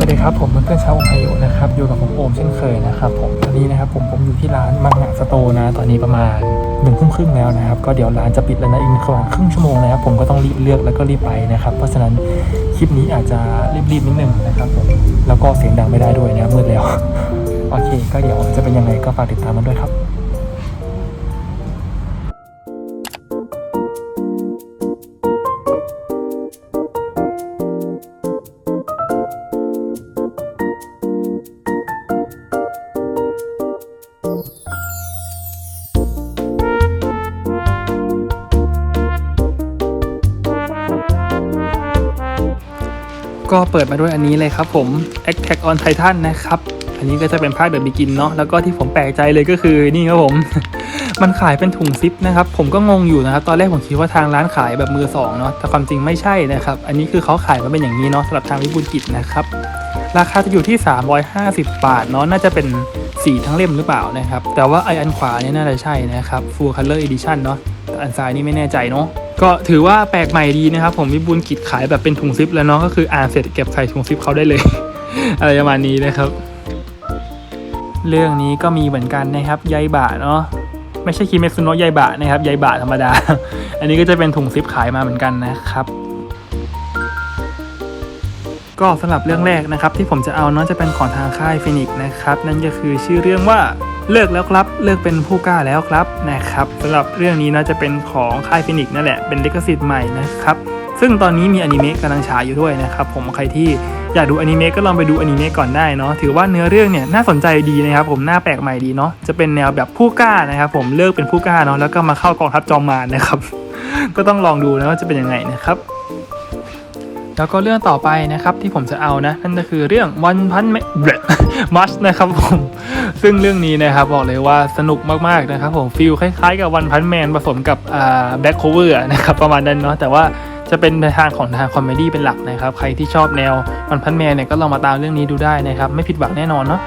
สวัสดีครับผมเพื่อนๆชาวโอไฮโอนะครับอยู่กับผมโอมเช่นเคยนะครับผมตอนนี้นะครับผมผมอยู่ที่ร้านมังงะสโตนะ ตอนนี้ประมาณหนึ่งทุ่มครึ่งแล้วนะครับ ก็เดี๋ยวร้านจะปิดแล้วนะอีกประมาณครึ่งชั่วโมงนะครับ ผมก็ต้องรีบเลือกแล้วก็รีบไปนะครับ เพราะฉะนั้นคลิปนี้อาจจะรีบๆนิดนึงนะครับผมแล้วก็เสียงดังไม่ได้ด้วยนะมืดแล้ว โอเค ก็เดี๋ยวจะเป็นยังไงก็ฝากติดตามมันด้วยครับ ก็เปิดมาด้วยอันนี้เลยครับผม Attack on Titan นะครับ อันนี้ก็จะเป็นภาคเดอะบิกินเนาะแล้วก็ที่ผมแปลกใจเลยก็คือนี่ครับผม มันขายเป็นถุงซิปนะครับ ผมก็งงอยู่นะครับ ตอนแรกผมคิดว่าทางร้านขายแบบมือสองเนาะแต่ความจริงไม่ใช่นะครับ อันนี้คือเขาขายมาเป็นอย่างนี้เนาะสำหรับทางวิบูลกิจนะครับราคาจะอยู่ที่ 350 บาทเนาะน่าจะเป็น สีทั้งเล่มหรือเปล่านะครับ แต่ว่าไออันขวาเนี่ยน่าจะใช่นะครับ Full Color Edition เนาะอันซ้ายนี่ไม่แน่ใจเนาะก็ถือว่าแปลกใหม่ดีนะครับ ผมวิบูลกิจขายแบบเป็นถุงซิปแล้วเนาะก็คืออ่านเสร็จเก็บใส่ถุงซิปเขาได้เลย อะไรประมาณนี้นะครับ เรื่องนี้ก็มีเหมือนกันนะครับใยบะเนาะไม่ใช่คิเมซุโนะใยบะนะครับใยบะธรรมดา อันนี้ก็จะเป็นถุงซิปขายมาเหมือนกันนะครับ ก็สำหรับเรื่องแรกนะครับที่ผมจะเอาเนาะจะเป็นของทางค่ายฟินิกนะครับนั่นก็คือชื่อเรื่องว่าเลิกแล้วครับ เลิกเป็นผู้กล้าแล้วครับนะครับสำหรับเรื่องนี้เนาะจะเป็นของค่ายฟินิกนั่นแหละเป็นลิขสิทธิ์ใหม่นะครับซึ่งตอนนี้มีอนิเมะกำลังฉายอยู่ด้วยนะครับผมใครที่อยากดูอนิเมะก็ลองไปดูอนิเมะก่อนได้เนาะถือว่าเนื้อเรื่องเนี่ยน่าสนใจดีนะครับผมหน้าแปลกใหม่ดีเนาะจะเป็นแนวแบบผู้กล้านะครับผมเลิกเป็นผู้กล้าเนาะแล้วก็มาเข้ากองทัพจอมมารนะครับ ก็ต้องลองดูนะว่าจะเป็นยังไงนะครับ แล้วก็เรื่องต่อไปนะครับที่ผมจะเอานะนั่นก็คือเรื่องวันพันแมมัชนะครับผมซึ่งเรื่องนี้นะครับบอกเลยว่าสนุกมากๆนะครับผมฟิลคล้ายๆกับวันพันแมนผสมกับอ่าแบ็คโคเวอร์นะครับประมาณนั้นเนาะแต่ว่าจะเป็นในทางของทางคอมเมดี้เป็นหลักนะครับ ใครที่ชอบแนววันพันแมนเนี่ยก็ลองมาตามเรื่องนี้ดูได้นะครับ ไม่ผิดหวังแน่นอนเนาะ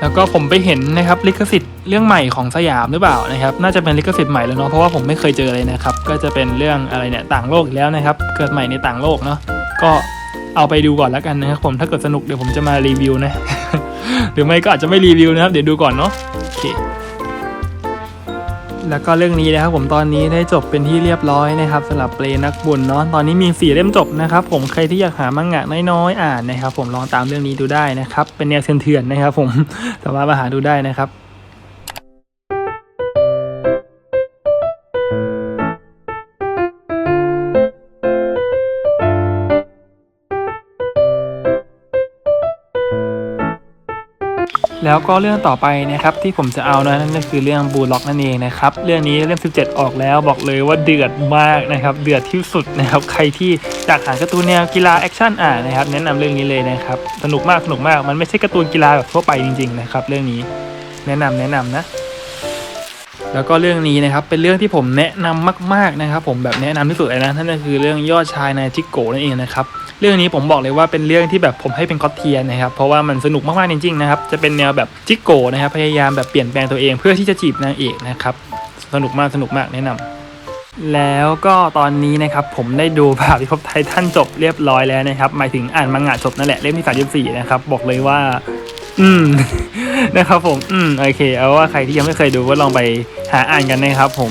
แล้วก็ผมไปเห็นนะครับลิขสิทธิ์เรื่องใหม่ของสยามหรือเปล่านะครับน่าจะเป็นลิขสิทธิ์ใหม่แล้วเนาะเพราะว่าผมไม่เคยเจอเลยนะครับก็จะเป็นเรื่องอะไรเนี่ยต่างโลกอีกแล้วนะครับเกิดใหม่ในต่างโลกเนาะก็เอาไปดูก่อนแล้วกันนะครับผมถ้าเกิดสนุกเดี๋ยวผมจะมารีวิวนะ หรือไม่ก็อาจจะไม่รีวิวนะครับ เดี๋ยวดูก่อนเนาะโอเค แล้วก็เรื่องนี้นะครับผมตอนนี้ได้จบเป็นที่เรียบร้อยนะครับสำหรับเปลนักบุญเนาะตอนนี้มีสี่เล่มจบนะครับผมใครที่อยากหามังงะน้อยๆอ่านนะครับผมลองตามเรื่องนี้ดูได้นะครับเป็นแนวเถื่อนๆนะครับผมสามารถมาหาดูได้นะครับ แล้วก็เรื่องต่อไปนะครับที่ผมจะเอานะนั่นก็คือเรื่องบูล็อกนั่นเองนะครับเรื่องนี้เล่ม 17 ออกแล้วบอกเลยว่าเดือดมากนะครับเดือดที่สุดนะครับใครที่อยากหาการ์ตูนแนวกีฬาแอคชั่นอ่านนะครับแนะนำเรื่องนี้เลยนะครับสนุกมากสนุกมากมันไม่ใช่การ์ตูนกีฬาแบบทั่วไปจริงๆนะครับเรื่องนี้แนะนำแนะนำนะแล้วก็เรื่องนี้นะครับเป็นเรื่องที่ผมแนะนำมากๆนะครับ ผมแบบแนะนำที่สุดเลยนะนั่นก็คือเรื่องยอดชายนายจิโกะนั่นเองนะครับ เรื่องนี้ผมบอกเลยว่าเป็นเรื่องที่แบบผมให้เป็นคอตเทียนะครับเพราะว่ามันสนุกมากๆจริงๆนะครับจะเป็นแนวแบบจิกโกะนะครับพยายามแบบเปลี่ยนแปลงตัวเองเพื่อที่จะจีบนางเอกนะครับสนุกมากสนุกมากแนะนำแล้วก็ตอนนี้นะครับผมได้ดูภาพพิภพไททันจบเรียบร้อยแล้วนะครับหมายถึงอ่านมังงะจบนั่นแหละเล่มที่34นะครับบอกเลยว่า อืมนะครับผมอืมโอเค เอาว่าใครที่ยังไม่เคยดูก็ลองไปหาอ่านกันนะครับผม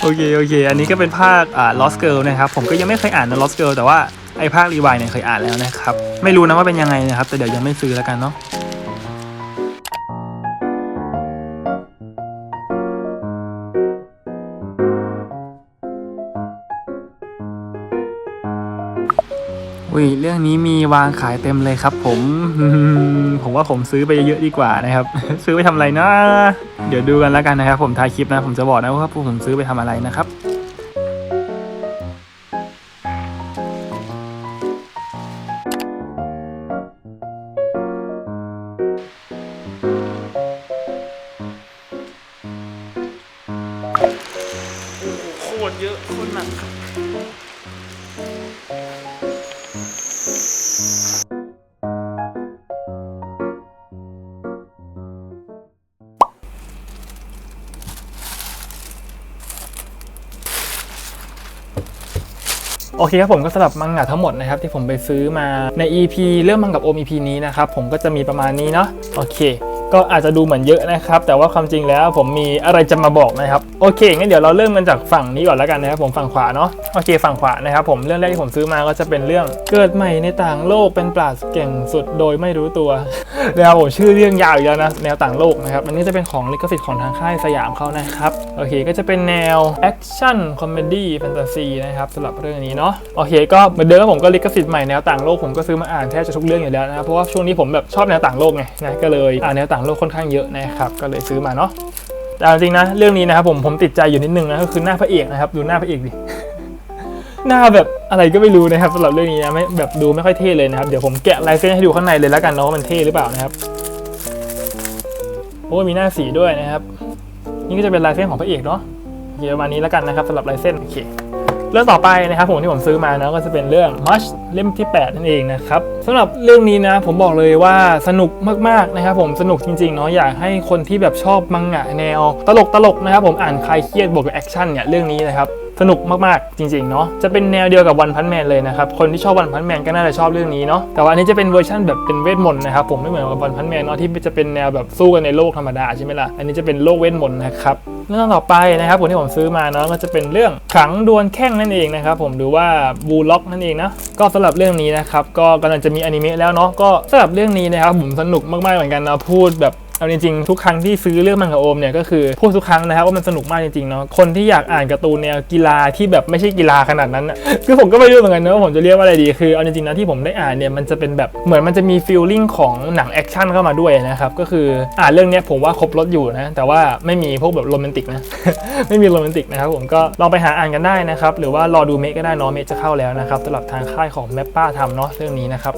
โอเคโอเค อันนี้ก็เป็นภาคอ่า Lost Girl นะครับผมก็ยังไม่เคยอ่านนะ Lost Girl แต่ว่า ไอ้ภาครีวายเนี่ยเคยอ่านแล้วนะครับ ไม่รู้นะว่าเป็นยังไงนะครับ แต่เดี๋ยวยังไม่ซื้อแล้วกันเนาะอุ้ยเรื่องนี้มีวางขายเต็มเลยครับ ผม ผมว่าผมซื้อไปเยอะๆดีกว่านะครับ ซื้อไปทำอะไรนะ เดี๋ยวดูกันแล้วกันนะครับ ผมท้ายคลิปนะ ผมจะบอกนะว่าผมซื้อไปทำอะไรนะครับ โอเคครับผมก็สำหรับมังงะทั้งหมดนะครับที่ผมไปซื้อมาใน EP เรื่องมังกับโอม EP นี้นะครับผมก็จะมีประมาณนี้เนาะโอเค ก็อาจจะดูเหมือนเยอะนะครับ แต่ว่าความจริงแล้วผมมีอะไรจะมาบอกนะครับโอเคงั้นเดี๋ยวเราเริ่มกันจากฝั่งนี้ก่อนแล้วกันนะครับผมฝั่งขวาเนาะโอเคฝั่งขวานะครับผมเรื่องแรกที่ผมซื้อมาก็จะเป็นเรื่องเกิดใหม่ในต่างโลกเป็นปราชญ์เก่งสุดโดยไม่รู้ตัวนะครับผมชื่อเรื่องยาวอีกแล้วนะแนวต่างโลกนะครับอันนี้จะเป็นของลิขสิทธิ์ของทางค่ายสยามเขานะครับโอเคก็จะเป็นแนวแอคชั่นคอมเมดี้แฟนตาซีนะครับสำหรับเรื่องนี้เนาะโอเคก็เหมือนเดิมผมก็ลิขสิทธิ์ใหม่แนวต่างโลกผมก็ซื้อมาอ่านแทบจะทุกเรื่องอยู่แล้วนะครับเพราะว่าช่วงนี้ผมแบบชอบแนวต่างโลกไงนะก็เลยอ่านแนวต่างโลกค่อนข้างเยอะนะครับก็เลยซื้อมาเนาะแต่จริงนะเรื่องนี้นะครับผมผมติดใจอยู่นิดนึงนะก็คือหน้าพระเอกนะครับดูหน้าพระเอกดิหน้าแบบอะไรก็ไม่รู้นะครับสำหรับเรื่องนี้นะไม่แบบดูไม่ค่อยเท่เลยนะครับเดี๋ยวผมแกะลายเส้นให้ดูข้างในเลยแล้วกันเนาะว่ามันเท่หรือเปล่านะครับโอ้มีหน้าสีด้วยนะครับ นี่ก็จะเป็นลายเส้นของพระเอกเนาะเคประมาณนี้แล้วกันนะครับสำหรับลายเส้นโอเค เรื่องต่อไปนะครับผมที่ผมซื้อมานะก็จะเป็นเรื่อง Mush เล่มที่ 8 นั่นเองนะครับสำหรับเรื่องนี้นะผมบอกเลยว่าสนุกมากๆนะครับผมสนุกจริงๆเนาะอยากให้คนที่แบบชอบมังงะแนว ตลกตลกๆนะครับผมอ่านคลายเครียดบวกกับแอคชั่นเนี่ยเรื่องนี้นะครับ สนุกมากๆ จริงๆเนาะจะเป็นแนวเดียวกับวันพันแมนเลยนะครับ คนที่ชอบวันพันแมนก็น่าจะชอบเรื่องนี้เนาะแต่ว่าอันนี้จะเป็นเวอร์ชันแบบเป็นเวทมนต์นะครับผมไม่เหมือนกับวันพันแมนเนาะที่จะเป็นแนวแบบสู้กันในโลกธรรมดาใช่ไหมล่ะอันนี้จะเป็นโลกเวทมนต์นะครับเรื่องต่อไปนะครับผมที่ผมซื้อมาเนาะก็จะเป็นเรื่องขังดวลแข่งนั่นเองนะครับผมหรือว่าบูล็อกนั่นเองนะก็สำหรับเรื่องนี้นะครับก็กำลังจะมีอนิเมะแล้วเนาะก็สำหรับเรื่องนี้นะครับผมสนุกมากๆเหมือนกันเนาะพูดแบบ เอาจริงๆทุกครั้งที่ซื้อเรื่องมังกรโอมเนี่ยก็คือพูดทุกครั้งนะครับว่ามันสนุกมากจริงๆเนาะคนที่อยากอ่านการ์ตูนแนวกีฬาที่แบบไม่ใช่กีฬาขนาดนั้นน่ะคือผมก็ไม่รู้เหมือนกันนะว่าผมจะเรียกว่าอะไรดีคือเอาจริงๆนะที่ผมได้อ่านเนี่ยมันจะเป็นแบบเหมือนมันจะมีฟีลลิ่งของหนังแอคชั่นเข้ามาด้วยนะครับก็คืออ่านเรื่องเนี้ยผมว่าครบรถอยู่นะแต่ว่าไม่มีพวกแบบโรแมนติกนะไม่มีโรแมนติกนะครับผมก็ลองไปหาอ่านกันได้นะครับหรือว่ารอดูเมกก็ได้เนาะเมกจะเข้าแล้วนะครับสำหรับทางค่ายของแมปป้าทำเนาะเรื่องนี้นะครับ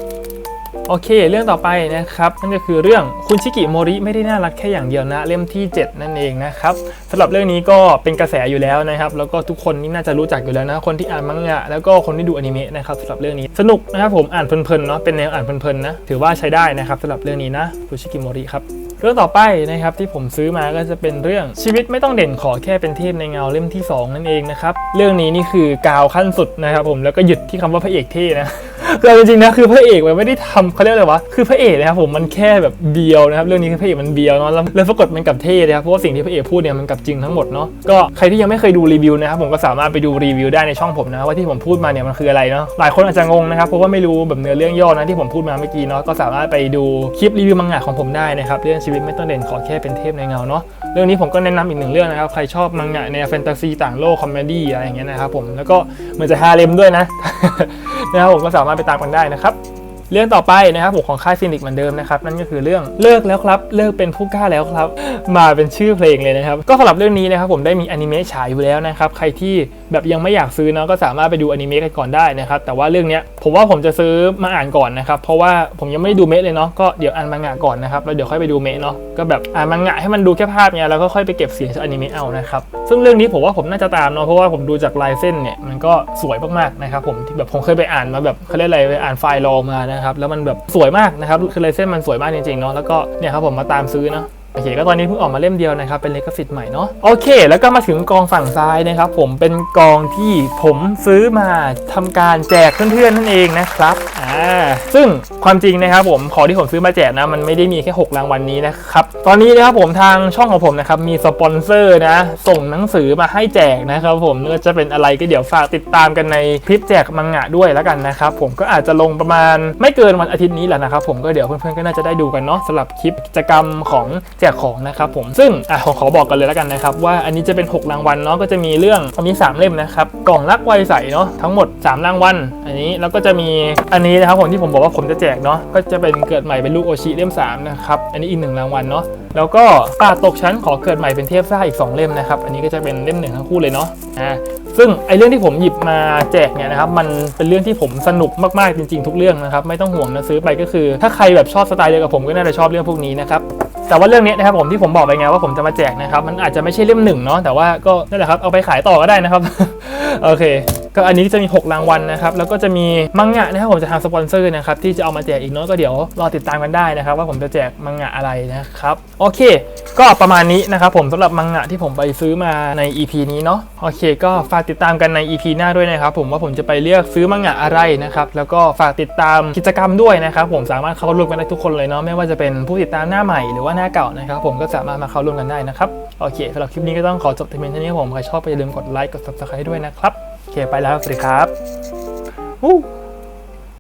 โอเค เรื่องต่อไปนะครับนั่นก็คือเรื่องคุณชิกิโมริไม่ได้น่ารักแค่อย่างเดียวนะ เล่มที่ 7 นั่นเองนะครับสำหรับเรื่องนี้ก็เป็นกระแสอยู่แล้วนะครับ แล้วก็ทุกคนนี่น่าจะรู้จักอยู่แล้วนะคนที่อ่านมังงะแล้วก็คนที่ดูอนิเมะนะครับสำหรับเรื่องนี้สนุกนะครับผมอ่านเพลินๆเนาะเป็นแนวอ่านเพลินๆนะถือว่าใช้ได้นะครับสำหรับเรื่องนี้นะคุณชิกิโมริครับเรื่องต่อไปนะครับที่ผมซื้อมาก็จะเป็นเรื่องชีวิตไม่ต้องเด่นขอแค่เป็นเทพในเงาเล่มที่สองนั่นเองนะครับเรื่องนี้นี่คือกาวขั้นสุดนะครับผมแล้วก็หยุดที่คำว่าพระเอกเท่นะ เอาจริงๆนะคือพระเอกมันไม่ได้ทำเขาเรียกอะไรวะคือพระเอกนะครับผมมันแค่แบบเบียวนะครับเรื่องนี้คือพระเอกมันเบียวเนาะแล้วแล้วปรากฏมันกับเท่นะครับเพราะว่าสิ่งที่พระเอกพูดเนี่ยมันกับจริงทั้งหมดเนาะก็ใครที่ยังไม่เคยดูรีวิวนะครับผมก็สามารถไปดูรีวิวได้ในช่องผมนะว่าที่ผมพูดมาเนี่ยมันคืออะไรเนาะหลายคนอาจจะงงนะครับเพราะว่าไม่รู้แบบเนื้อเรื่องย่อนะที่ผมพูดมาเมื่อกี้เนาะก็สามารถไปดูคลิปรีวิวมังงะของผมได้นะครับเรื่องชีวิตไม่ต้องเด่นขอแค่เป็นเทพในเงาเนาะเรื่องนี้ผมก็แนะนำอีกหนึ่งเรื่องนะครับใครชอบมังงะในวแฟนตาซีต่างโลกคอมเมดี้อะไรอย่างเงี้ยนะครับผมแล้วก็เหมือนจะฮาเลมด้วยนะ นะครับผมก็สามารถไปตามกันได้นะครับ เรื่องต่อไปนะครับผมของค่ายฟินิกเหมือนเดิมนะครับนั่นก็คือเรื่องเลิกแล้วครับ เลิกเป็นผู้กล้าแล้วครับ มาเป็นชื่อเพลงเลยนะครับ ก็สำหรับเรื่องนี้นะครับผมได้มีอนิเมะฉายอยู่แล้วนะครับใครที่แบบยังไม่อยากซื้อเนาะก็สามารถไปดูอนิเมะกันก่อนได้นะครับแต่ว่าเรื่องนี้ผมว่าผมจะซื้อมาอ่านก่อนนะครับเพราะว่าผมยังไม่ได้ดูเมะเลยเนาะก็เดี๋ยวอ่านมังงะก่อนนะครับแล้วเดี๋ยวค่อยไปดูเมะเนาะก็แบบอ่านมังงะให้มันดูแค่ภาพเนี่ยแล้วก็ค่อยไปเก็บเสียงจากอนิเมะเอานะครับซึ่งเรื่องนี้ผมว่าผมน่าจะตามเนาะเพราะว่าผมดูจากลายเส้นเนี่ยมันก็สวยมากๆนะครับผมที่แบบผมเคยไปอ่านมาแบบเขาเรียกอะไรไปอ่านไฟล์รอมานะครับแล้วมันแบบสวยมากนะครับคือลายเส้นมันสวยมากจริงๆเนาะแล้วก็เนี่ยครับผมมาตามซื้อเนาะ โอเคก็ตอนนี้เพิ่งออกมาเล่มเดียวนะครับ เป็นเลกสิทธิ์ใหม่เนาะโอเค แล้วก็มาถึงกองฝั่งซ้ายนะครับ ผมเป็นกองที่ผมซื้อมาทำการแจกเพื่อนๆนั่นเองนะครับอ่าซึ่งความจริงนะครับผมของที่ผมซื้อมาแจกนะ มันไม่ได้มีแค่ 6 รางวัลนี้นะครับ ตอนนี้นะครับผมทางช่องของผมนะครับมีสปอนเซอร์นะ ส่งหนังสือมาให้แจกนะครับผมไม่ว่าจะเป็นอะไรก็เดี๋ยวฝากติดตามกันในคลิปแจกมังงะด้วยแล้วกันนะครับผมก็อาจจะลงประมาณไม่เกินวันอาทิตย์นี้แหละนะครับผมก็เดี๋ยวเพื่อนๆก็น่าจะได้ดูกันเนาะสำหรับคลิปกิจกรรมของจกของนะครับผมซึ่งอะขอขอบอกกันเลยแล้วกันนะครับว่าอันนี้จะเป็น 6 รางวัลเนาะก็จะมีเรื่องอันนี้ 3 เล่มนะครับกล่องรักไวใสเนาะทั้งหมด 3 รางวัลอันนี้แล้วก็จะมีอันนี้นะครับผมที่ผมบอกว่าผมจะแจกเนาะก็จะเป็นเกิดใหม่เป็นลูกโอชิเล่ม3นะครับอันนี้อีกหนึ่งรางวัลเนาะแล้วก็ป่าตกชั้นขอเกิดใหม่เป็นเทพซ่าอีก 2 เล่มนะครับอันนี้ก็จะเป็นเล่มหนึ่งทั้งคู่เลยเนาะอ่าซึ่งไอเรื่องที่ผมหยิบมาแจกเนี่ยนะครับมันเป็นเรื่องที่ผมสนุกมากๆจริง ๆ ทุกเรื่องนะครับไม่ต้องห่วงนะซื้อไปก็คือ ถ้าใครแบบชอบสไตล์เดียวกับผมก็น่าจะชอบเรื่องพวกนี้นะครับ แต่ว่าเรื่องนี้นะครับผมที่ผมบอกไปไงว่าผมจะมาแจกนะครับ มันอาจจะไม่ใช่เล่มหนึ่งเนาะแต่ว่าก็นั่นแหละครับเอาไปขายต่อก็ได้นะครับ โอเค ก็อันนี้จะมี 6 รางวัลนะครับ แล้วก็จะมีมังงะนะครับผมจะทำสปอนเซอร์นะครับที่จะเอามาแจกอีกเนาะก็เดี๋ยวรอติดตามกันได้นะครับ ว่าผมจะแจกมังงะอะไรนะครับ โอเค ก็ประมาณนี้นะครับผมสำหรับมังงะที่ผมไปซื้อมาใน EP นี้เนาะโอเค ก็ฝากติดตามกันใน EP หน้าด้วยนะครับผมว่าผมจะไปเลือกซื้อมังงะอะไรนะครับแล้วก็ฝากติดตามกิจกรรมด้วยนะครับผมสามารถเข้าร่วมกันได้ทุกคนเลยเนาะไม่ว่าจะเป็นผู้ติดตามหน้าใหม่หรือว่าหน้าเก่านะครับผมก็สามารถมาเข้าร่วมกันได้นะครับโอเคสำหรับคลิปนี้ก็ต้องขอจบเพียงเท่านี้ผมใครชอบก็อย่าลืมกดไลค์กด subscribe ด้วยนะครับ โอเคไปแล้วสวัสดีครับ Woo!